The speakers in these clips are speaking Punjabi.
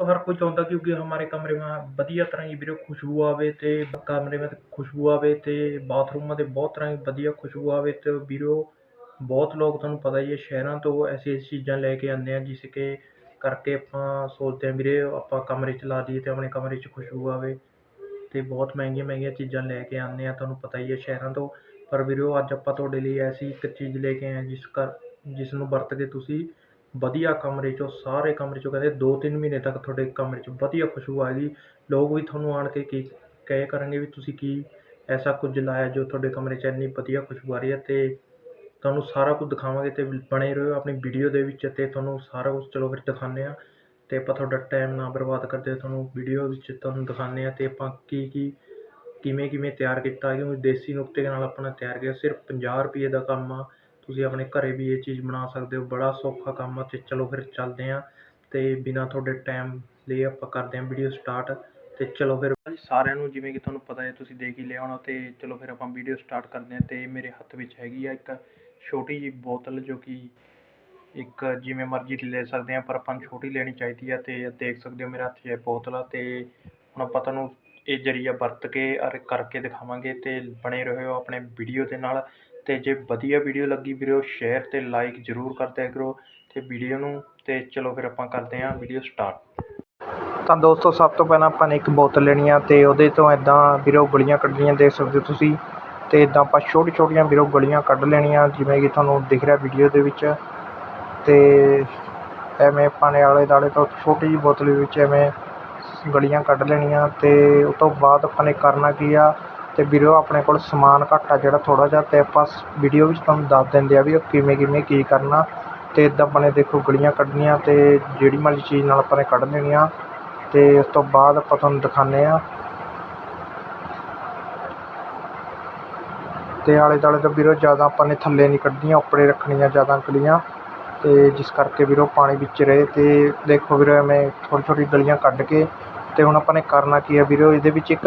तो हर कोई चाहूंदा क्योंकि हमारे कमरे में बढ़िया तरह की बिल्कुल खुशबू आवे ते कमरे में खुशबू आवे ते बाथरूम में ते बहुत तरह की बढ़िया खुशबू आवे ते बिरो बहुत लोग थाने पता ही है शहरां तो ऐसी-ऐसी चीज़ां लेके आंदे हैं जिसके करके अपना सोचते हैं बिरे अपना कमरे च ला दिए ते अपने कमरे च खुशबू आवे। ते बहुत महंगी-महंगी चीज़ां लेके आन्ने हैं थाने पता ही है शहरां तो पर बिरो आज आपां थुआड़े लिए ऐसी एक चीज़ लेके आए हैं जिसका जिसनूं वरत के तुसीं। ਵਧੀਆ ਕਮਰੇ 'ਚੋਂ, ਸਾਰੇ ਕਮਰੇ 'ਚੋਂ ਕਹਿੰਦੇ ਦੋ ਤਿੰਨ ਮਹੀਨੇ ਤੱਕ ਤੁਹਾਡੇ ਕਮਰੇ 'ਚ ਵਧੀਆ ਖੁਸ਼ਬੂ ਆਏਗੀ। ਲੋਕ ਵੀ ਤੁਹਾਨੂੰ ਆਣ ਕੇ ਕੀ ਕਹੇ ਕਰਨਗੇ ਵੀ ਤੁਸੀਂ ਕੀ ਐਸਾ ਕੁਝ ਲਾਇਆ ਜੋ ਤੁਹਾਡੇ ਕਮਰੇ 'ਚ ਇੰਨੀ ਵਧੀਆ ਖੁਸ਼ਬੂ ਆ ਰਹੀ ਹੈ ਅਤੇ ਤੁਹਾਨੂੰ ਸਾਰਾ ਕੁਝ ਦਿਖਾਵਾਂਗੇ ਅਤੇ ਬਣੇ ਰਹੋ ਆਪਣੀ ਵੀਡੀਓ ਦੇ ਵਿੱਚ ਅਤੇ ਤੁਹਾਨੂੰ ਸਾਰਾ ਕੁਝ ਚਲੋ ਫਿਰ ਦਿਖਾਉਂਦੇ ਹਾਂ। ਅਤੇ ਆਪਾਂ ਤੁਹਾਡਾ ਟਾਈਮ ਨਾ ਬਰਬਾਦ ਕਰਦੇ ਹੋਏ ਤੁਹਾਨੂੰ ਵੀਡੀਓ ਵਿੱਚ ਤੁਹਾਨੂੰ ਦਿਖਾਉਂਦੇ ਹਾਂ ਅਤੇ ਆਪਾਂ ਕੀ ਕੀ ਕਿਵੇਂ ਕਿਵੇਂ ਤਿਆਰ ਕੀਤਾ, ਕਿਉਂਕਿ ਦੇਸੀ ਨੁਕਤੇ ਨਾਲ ਆਪਣਾ ਤਿਆਰ ਕੀਤਾ ਸਿਰਫ ਪੰਜਾਹ ਰੁਪਈਏ ਦਾ ਕੰਮ ਆ। ਤੁਸੀਂ ਆਪਣੇ ਘਰ ਵੀ ਇਹ ਚੀਜ਼ ਬਣਾ ਸਕਦੇ ਹੋ, ਬੜਾ ਸੌਖਾ ਕੰਮ ਆ ਅਤੇ ਚਲੋ ਫਿਰ ਚੱਲਦੇ ਹਾਂ ਅਤੇ ਬਿਨਾਂ ਤੁਹਾਡੇ ਟਾਈਮ ਲਈ ਆਪਾਂ ਕਰਦੇ ਹਾਂ ਵੀਡੀਓ ਸਟਾਰਟ ਅਤੇ ਚਲੋ ਫਿਰ ਸਾਰਿਆਂ ਨੂੰ ਜਿਵੇਂ ਕਿ ਤੁਹਾਨੂੰ ਪਤਾ ਹੈ ਤੁਸੀਂ ਦੇਖ ਹੀ ਲਿਆ ਹੋਣਾ ਅਤੇ ਚਲੋ ਫਿਰ ਆਪਾਂ ਵੀਡੀਓ ਸਟਾਰਟ ਕਰਦੇ ਹਾਂ ਅਤੇ ਮੇਰੇ ਹੱਥ ਵਿੱਚ ਹੈਗੀ ਆ ਇੱਕ ਛੋਟੀ ਜਿਹੀ ਬੋਤਲ ਜੋ ਕਿ ਇੱਕ ਜਿਵੇਂ ਮਰਜ਼ੀ ਲੈ ਸਕਦੇ ਹਾਂ ਪਰ ਆਪਾਂ ਨੂੰ ਛੋਟੀ ਲੈਣੀ ਚਾਹੀਦੀ ਆ ਅਤੇ ਦੇਖ ਸਕਦੇ ਹੋ ਮੇਰੇ ਹੱਥ 'ਚ ਇਹ ਬੋਤਲ ਆ ਅਤੇ ਹੁਣ ਆਪਾਂ ਤੁਹਾਨੂੰ ਇਹ ਜ਼ਰੀਆ ਵਰਤ ਕੇ ਔਰ ਕਰਕੇ ਦਿਖਾਵਾਂਗੇ ਅਤੇ ਬਣੇ ਰਹੋ ਆਪਣੇ ਵੀਡੀਓ ਦੇ ਨਾਲ ਅਤੇ ਜੇ ਵਧੀਆ ਵੀਡੀਓ ਲੱਗੀ ਵੀਰੋ ਸ਼ੇਅਰ ਅਤੇ ਲਾਈਕ ਜ਼ਰੂਰ ਕਰ ਕਰੋ ਅਤੇ ਵੀਡੀਓ ਨੂੰ ਅਤੇ ਚਲੋ ਫਿਰ ਆਪਾਂ ਕਰਦੇ ਹਾਂ ਵੀਡੀਓ ਸਟਾਰਟ ਤਾਂ ਦੋਸਤੋ, ਸਭ ਤੋਂ ਪਹਿਲਾਂ ਆਪਾਂ ਨੇ ਇੱਕ ਬੋਤਲ ਲੈਣੀ ਆ ਅਤੇ ਉਹਦੇ ਤੋਂ ਇਦਾਂ ਵੀਰੋ ਗਲੀਆਂ ਕੱਢਣੀਆਂ ਦੇਖ ਸਕਦੇ ਹੋ ਤੁਸੀਂ। ਅਤੇ ਇਦਾਂ ਆਪਾਂ ਛੋਟੀ ਛੋਟੀਆਂ ਵੀਰੋ ਗਲੀਆਂ ਕੱਢ ਲੈਣੀਆਂ, ਜਿਵੇਂ ਕਿ ਤੁਹਾਨੂੰ ਦਿਖ ਰਿਹਾ ਵੀਡੀਓ ਦੇ ਵਿੱਚ। ਅਤੇ ਐਵੇਂ ਆਪਾਂ ਨੇ ਆਲੇ ਦਾਲੇ ਤੋਂ ਛੋਟੀ ਜਿਹੀ ਬੋਤਲ ਵਿੱਚ ਐਵੇਂ ਗਲੀਆਂ ਕੱਢ ਲੈਣੀਆਂ ਅਤੇ ਉਹ ਤੋਂ ਬਾਅਦ ਆਪਾਂ ਨੇ ਕਰਨਾ ਕੀ ਆ ਅਤੇ ਵੀਰੋ, ਆਪਣੇ ਕੋਲ ਸਮਾਨ ਘੱਟ ਆ ਜਿਹੜਾ ਥੋੜ੍ਹਾ ਜਿਹਾ ਅਤੇ ਆਪਾਂ ਵੀਡੀਓ ਵਿੱਚ ਤੁਹਾਨੂੰ ਦੱਸ ਦਿੰਦੇ ਆ ਵੀ ਉਹ ਕਿਵੇਂ ਕਿਵੇਂ, ਕੀ ਕਰਨਾ ਅਤੇ ਇੱਦਾਂ ਆਪਾਂ ਨੇ ਦੇਖੋ ਗਲੀਆਂ ਕੱਢਣੀਆਂ ਅਤੇ ਜਿਹੜੀ ਮਰਜ਼ੀ ਚੀਜ਼ ਨਾਲ ਆਪਾਂ ਨੇ ਕੱਢ ਲੈਣੀਆਂ ਅਤੇ ਉਸ ਤੋਂ ਬਾਅਦ ਆਪਾਂ ਤੁਹਾਨੂੰ ਦਿਖਾਉਂਦੇ ਹਾਂ ਅਤੇ ਆਲੇ ਦੁਆਲੇ ਤੋਂ ਵੀਰੋ, ਜ਼ਿਆਦਾ ਆਪਾਂ ਨੇ ਥੱਲੇ ਨਹੀਂ ਕੱਢਣੀਆਂ, ਉੱਪਰੇ ਰੱਖਣੀਆਂ ਜ਼ਿਆਦਾ ਗਲੀਆਂ ਅਤੇ ਜਿਸ ਕਰਕੇ ਵੀਰੋ ਪਾਣੀ ਵਿੱਚ ਰਹੇ ਅਤੇ ਦੇਖੋ ਵੀਰੋ, ਐਵੇਂ ਥੋੜ੍ਹੀ ਥੋੜ੍ਹੀ ਗਲੀਆਂ ਕੱਢ ਕੇ ਅਤੇ ਹੁਣ ਆਪਾਂ ਨੇ ਕਰਨਾ ਕੀ ਹੈ ਵੀਰੋ, ਇਹਦੇ ਵਿੱਚ ਇੱਕ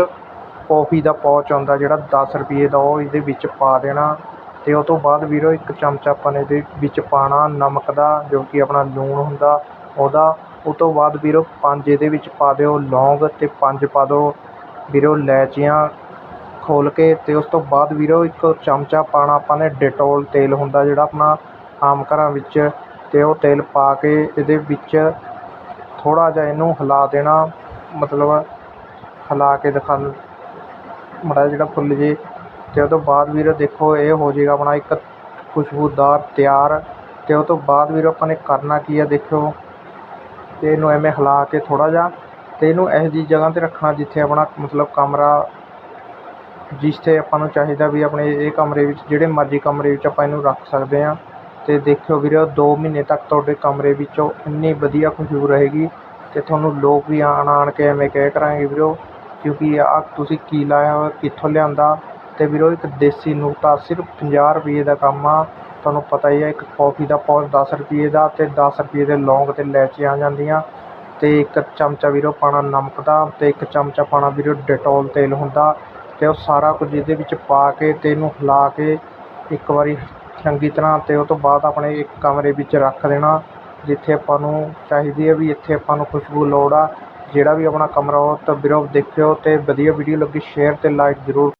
ਕੌਫੀ ਦਾ ਪਾਊਚ ਆਉਂਦਾ ਜਿਹੜਾ ਦਸ ਰੁਪਈਏ ਦਾ, ਉਹ ਇਹਦੇ ਵਿੱਚ ਪਾ ਦੇਣਾ ਅਤੇ ਉਹ ਤੋਂ ਬਾਅਦ ਵੀਰੋ ਇੱਕ ਚਮਚਾ ਆਪਾਂ ਨੇ ਇਹਦੇ ਵਿੱਚ ਪਾਉਣਾ ਨਮਕ ਦਾ, ਜੋ ਕਿ ਆਪਣਾ ਲੂਣ ਹੁੰਦਾ ਉਹਦਾ। ਉਹ ਤੋਂ ਬਾਅਦ ਵੀਰੋ ਪੰਜ ਇਹਦੇ ਵਿੱਚ ਪਾ ਦਿਓ ਲੌਂਗ ਅਤੇ ਪੰਜ ਪਾ ਦਿਓ ਵੀਰੋ ਇਲਾਇਚੀਆਂ ਖੋਲ੍ਹ ਕੇ ਅਤੇ ਉਸ ਤੋਂ ਬਾਅਦ ਵੀਰੋ ਇੱਕ ਚਮਚਾ ਪਾਉਣਾ ਆਪਾਂ ਨੇ ਡਿਟੋਲ ਤੇਲ ਹੁੰਦਾ ਜਿਹੜਾ ਆਪਣਾ ਆਮ ਘਰਾਂ ਵਿੱਚ ਅਤੇ ਉਹ ਤੇਲ ਪਾ ਕੇ ਇਹਦੇ ਵਿੱਚ ਥੋੜ੍ਹਾ ਜਿਹਾ ਇਹਨੂੰ ਹਿਲਾ ਦੇਣਾ, ਮਤਲਬ ਹਿਲਾ ਕੇ ਦਿਖਾ ਮਾੜਾ ਜਿਹੜਾ ਫੁੱਲ ਜੇ ਅਤੇ ਉਹ ਤੋਂ ਬਾਅਦ ਵੀਰੋ ਦੇਖੋ, ਇਹ ਹੋ ਜਾਵੇਗਾ ਆਪਣਾ ਇੱਕ ਖੁਸ਼ਬੂਦਾਰ ਤਿਆਰ ਅਤੇ ਉਹ ਤੋਂ ਬਾਅਦ ਵੀਰੋ ਆਪਾਂ ਨੇ ਕਰਨਾ ਕੀ ਹੈ ਦੇਖਿਓ। ਤੇ ਇਹਨੂੰ ਐਵੇਂ ਹਿਲਾ ਕੇ ਥੋੜ੍ਹਾ ਜਿਹਾ ਅਤੇ ਇਹਨੂੰ ਇਹੋ ਜਿਹੀ ਜਗ੍ਹਾ 'ਤੇ ਰੱਖਣਾ ਜਿੱਥੇ ਆਪਣਾ ਮਤਲਬ ਕਮਰਾ ਜਿਸ 'ਤੇ ਆਪਾਂ ਨੂੰ ਚਾਹੀਦਾ ਵੀ ਆਪਣੇ ਇਹ ਕਮਰੇ ਵਿੱਚ, ਜਿਹੜੇ ਮਰਜ਼ੀ ਕਮਰੇ ਵਿੱਚ ਆਪਾਂ ਇਹਨੂੰ ਰੱਖ ਸਕਦੇ ਹਾਂ। ਅਤੇ ਦੇਖਿਓ ਵੀਰੋ, ਦੋ ਮਹੀਨੇ ਤੱਕ ਤੁਹਾਡੇ ਕਮਰੇ ਵਿੱਚੋਂ ਇੰਨੀ ਵਧੀਆ ਖੁਸ਼ਬੂ ਰਹੇਗੀ ਅਤੇ ਤੁਹਾਨੂੰ ਲੋਕ ਵੀ ਆਣ ਆਣ ਕੇ ਐਵੇਂ ਕਹਿ ਕਰਾਂਗੇ ਵੀਰੋ। ਕਿਉਂਕਿ ਆਹ ਤੁਸੀਂ ਕੀ ਲਾਇਆ ਹੋਇਆ ਕਿੱਥੋਂ ਲਿਆਂਦਾ? ਅਤੇ ਵੀਰੋ, ਇੱਕ ਦੇਸੀ ਨੁਕਤਾ ਸਿਰਫ ਪੰਜਾਹ ਰੁਪਈਏ ਦਾ ਕੰਮ ਆ। ਤੁਹਾਨੂੰ ਪਤਾ ਹੀ ਆ, ਇੱਕ ਕੌਫੀ ਦਾ ਪਾਊਚ 10 ਰੁਪਏ ਦਾ ਅਤੇ ਦਸ ਰੁਪਈਏ ਦੇ ਲੌਂਗ ਅਤੇ ਇਲਾਇਚੀ ਆ ਜਾਂਦੀਆਂ। ਅਤੇ ਇੱਕ ਚਮਚਾ ਵੀਰੋ ਪਾਉਣਾ ਨਮਕ ਦਾ ਅਤੇ ਇੱਕ ਚਮਚਾ ਪਾਉਣਾ ਵੀਰੋ ਡਿਟੋਲ ਤੇਲ ਹੁੰਦਾ। ਅਤੇ ਉਹ ਸਾਰਾ ਕੁਝ ਇਹਦੇ ਵਿੱਚ ਪਾ ਕੇ ਅਤੇ ਇਹਨੂੰ ਹਿਲਾ ਕੇ ਇੱਕ ਵਾਰੀ ਚੰਗੀ ਤਰ੍ਹਾਂ ਅਤੇ ਉਹ ਤੋਂ ਬਾਅਦ ਆਪਣੇ ਇੱਕ ਕਮਰੇ ਵਿੱਚ ਰੱਖ ਦੇਣਾ, ਜਿੱਥੇ ਆਪਾਂ ਨੂੰ ਚਾਹੀਦੀ ਹੈ ਵੀ ਇੱਥੇ ਆਪਾਂ ਨੂੰ ਖੁਸ਼ਬੂ ਲੋੜ ਆ। ਜਿਹੜਾ ਵੀ ਆਪਣਾ ਕਮਰਾ ਉਹ ਤਾਂ ਵੀਰੋ ਦੇਖਿਓ ਅਤੇ ਵਧੀਆ ਵੀਡੀਓ ਲੱਗੀ ਸ਼ੇਅਰ ਅਤੇ ਲਾਈਕ ਜ਼ਰੂਰ